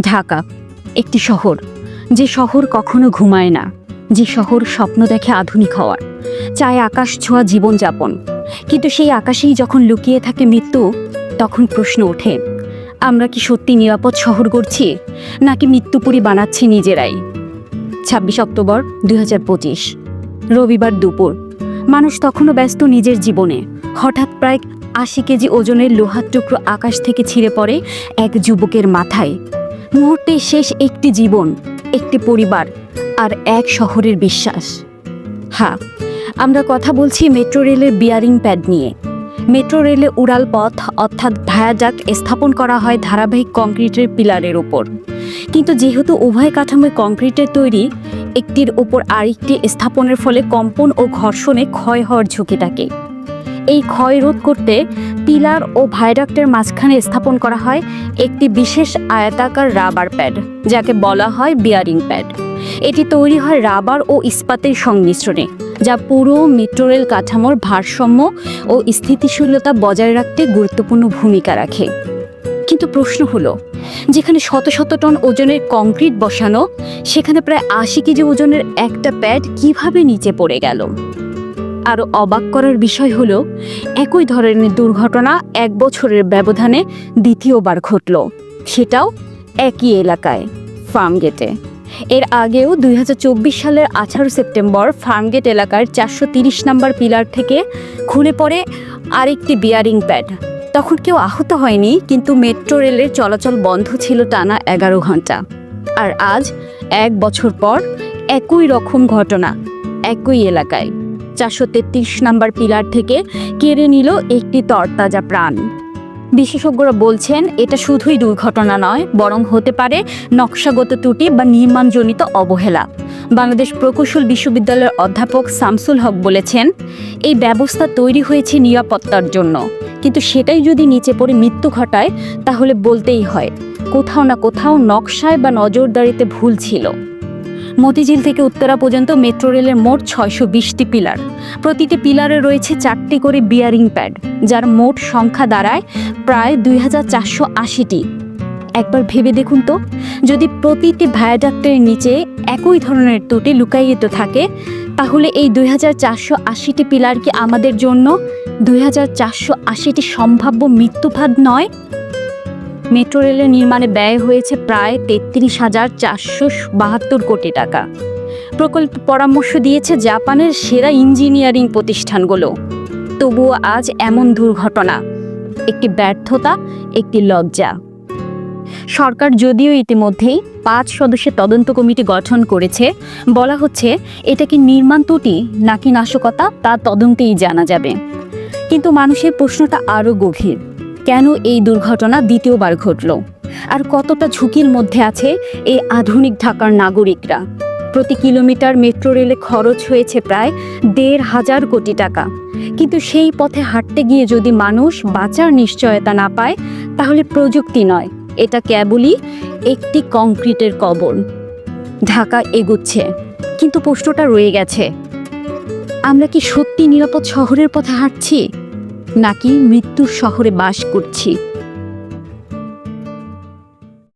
ঢাকা, একটি শহর। যে শহর কখনো ঘুমায় না, যে শহর স্বপ্ন দেখে আধুনিক হওয়ার। চায় আকাশ ছোঁয়া জীবনযাপন। কিন্তু সেই আকাশেই যখন লুকিয়ে থাকে মৃত্যু, তখন প্রশ্ন ওঠে, আমরা কি সত্যি নিরাপদ শহর গড়ছি, নাকি মৃত্যুপুরী বানাচ্ছি নিজেরাই? ছাব্বিশ অক্টোবর দুই হাজার পঁচিশ, রবিবার দুপুর। মানুষ তখনও ব্যস্ত নিজের জীবনে। হঠাৎ প্রায় আশি কেজি ওজনের লোহার টুকরো আকাশ থেকে ছিঁড়ে পড়ে এক যুবকের মাথায়। মুহূর্তে শেষ একটি জীবন, একটি পরিবার আর এক শহরের বিশ্বাস। হ্যাঁ আমরা কথা বলছি মেট্রো রেলের বিয়ারিং প্যাড নিয়ে। মেট্রো রেলে উড়াল পথ অর্থাৎ ভায়াডাক্ট স্থাপন করা হয় ধারাবাহিক কংক্রিটের পিলারের ওপর কিন্তু যেহেতু উভয় কাঠামোয় কংক্রিটের তৈরি, একটির ওপর আরেকটি স্থাপনের ফলে কম্পন ও ঘর্ষণে ক্ষয় হওয়ার ঝুঁকি থাকে। এই ক্ষয় রোধ করতে পিলার ও ভাইডাক্টের মাঝখানে স্থাপন করা হয় একটি বিশেষ আয়তাকার রাবার প্যাড, যাকে বলা হয় বিয়ারিং প্যাড। এটি তৈরি হয় রাবার ও ইস্পাতের সংমিশ্রণে, যা পুরো মেট্রো রেল কাঠামোর ভারসাম্য ও স্থিতিশীলতা বজায় রাখতে গুরুত্বপূর্ণ ভূমিকা রাখে। কিন্তু প্রশ্ন হলো, যেখানে শত শত টন ওজনের কংক্রিট বসানো, সেখানে প্রায় আশি কেজি ওজনের একটা প্যাড কীভাবে নিচে পড়ে গেল? আরও অবাক করার বিষয় হলো, একই ধরনের দুর্ঘটনা এক বছরের ব্যবধানে দ্বিতীয়বার ঘটল। সেটাও একই এলাকায়, ফার্মগেটে। এর আগেও দুই হাজার চব্বিশ সালের আঠারো সেপ্টেম্বর ফার্মগেট এলাকার চারশো তিরিশ নম্বর পিলার থেকে খুলে পড়ে আরেকটি বিয়ারিং প্যাড। তখন কেউ আহত হয়নি, কিন্তু মেট্রো রেলের চলাচল বন্ধ ছিল টানা এগারো ঘণ্টা। আর আজ, এক বছর পর, একই রকম ঘটনা, একই এলাকায়। চারশো তেত্রিশ নাম্বার পিলার থেকে কেড়ে নিল একটি তরতাজা প্রাণ। বিশেষজ্ঞরা বলছেন, এটা শুধুই দুর্ঘটনা নয়, বরং হতে পারে নকশাগত ত্রুটি বা নির্মাণজনিত অবহেলা। বাংলাদেশ প্রকৌশল বিশ্ববিদ্যালয়ের অধ্যাপক শামসুল হক বলেছেন, এই ব্যবস্থা তৈরি হয়েছে নিরাপত্তার জন্য। কিন্তু সেটাই যদি নিচে পড়ে মৃত্যু ঘটায়, তাহলে বলতেই হয়, কোথাও না কোথাও নকশায় বা নজরদারিতে ভুল ছিল। মতিঝিল থেকে উত্তরা পর্যন্ত মেট্রো রেলের মোট ছয়শো বিশটি পিলার। প্রতিটি পিলারে রয়েছে চারটি করে বিয়ারিং প্যাড যার মোট সংখ্যা দাঁড়ায় প্রায় দুই হাজার চারশো আশিটি। একবার ভেবে দেখুন তো, যদি প্রতিটি ভায়াডাক্টের নিচে একই ধরনের ত্রুটি লুকায়িত থাকে, তাহলে এই দুই হাজার চারশো আশিটি পিলার কি আমাদের জন্য দুই হাজার চারশো আশিটি সম্ভাব্য মৃত্যুফাদ নয়? মেট্রো রেলের নির্মাণে ব্যয় হয়েছে প্রায় তেত্রিশ হাজার চারশো বাহাত্তর কোটি টাকা। প্রকল্প পরামর্শ দিয়েছে জাপানের সেরা ইঞ্জিনিয়ারিং প্রতিষ্ঠানগুলো। তবুও আজ এমন দুর্ঘটনা, একটি ব্যর্থতা, একটি লজ্জা। সরকার যদিও ইতিমধ্যেই পাঁচ সদস্যের তদন্ত কমিটি গঠন করেছে, বলা হচ্ছে এটা কি নির্মাণ ত্রুটি নাকি নাশকতা তা তদন্তেই জানা যাবে। কিন্তু মানুষের প্রশ্নটা আরও গভীর। কেন এই দুর্ঘটনা দ্বিতীয়বার ঘটল? আর কতটা ঝুঁকির মধ্যে আছে এই আধুনিক ঢাকার নাগরিকরা? প্রতি কিলোমিটার মেট্রো রেলে খরচ হয়েছে প্রায় দেড় হাজার কোটি টাকা। কিন্তু সেই পথে হাঁটতে গিয়ে যদি মানুষ বাঁচার নিশ্চয়তা না পায়, তাহলে প্রযুক্তি নয়। এটা কেবলই একটি কংক্রিটের কবর ঢাকা এগুচ্ছে। কিন্তু প্রশ্নটা রয়ে গেছে। আমরা কি সত্যি নিরাপদ শহরের পথে হাঁটছি? নাকি মৃত্যুর শহরে বাস করছি।